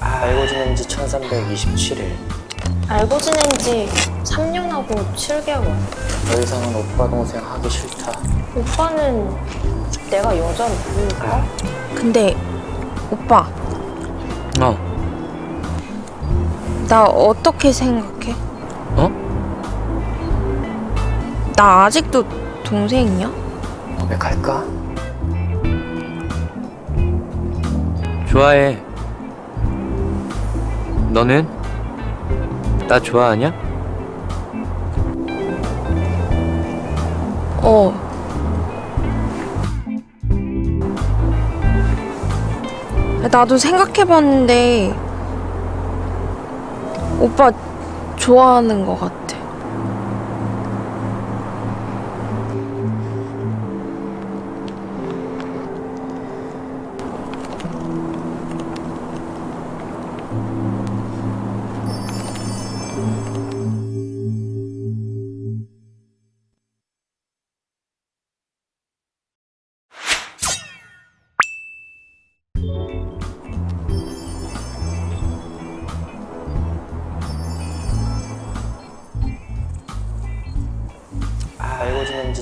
알고 지낸 지 1327일. 알고 지낸 지 3년하고 7개월. 더 이상은 오빠 동생 하기 싫다. 오빠는 내가 여자로 보일까? 근데 오빠 어. 나 어떻게 생각해? 어? 나 아직도 동생이야? 고백할까? 좋아해. 너는? 나 좋아하냐? 어. 나도 생각해봤는데 오빠 좋아하는 것 같아. 아, 알고 지내는지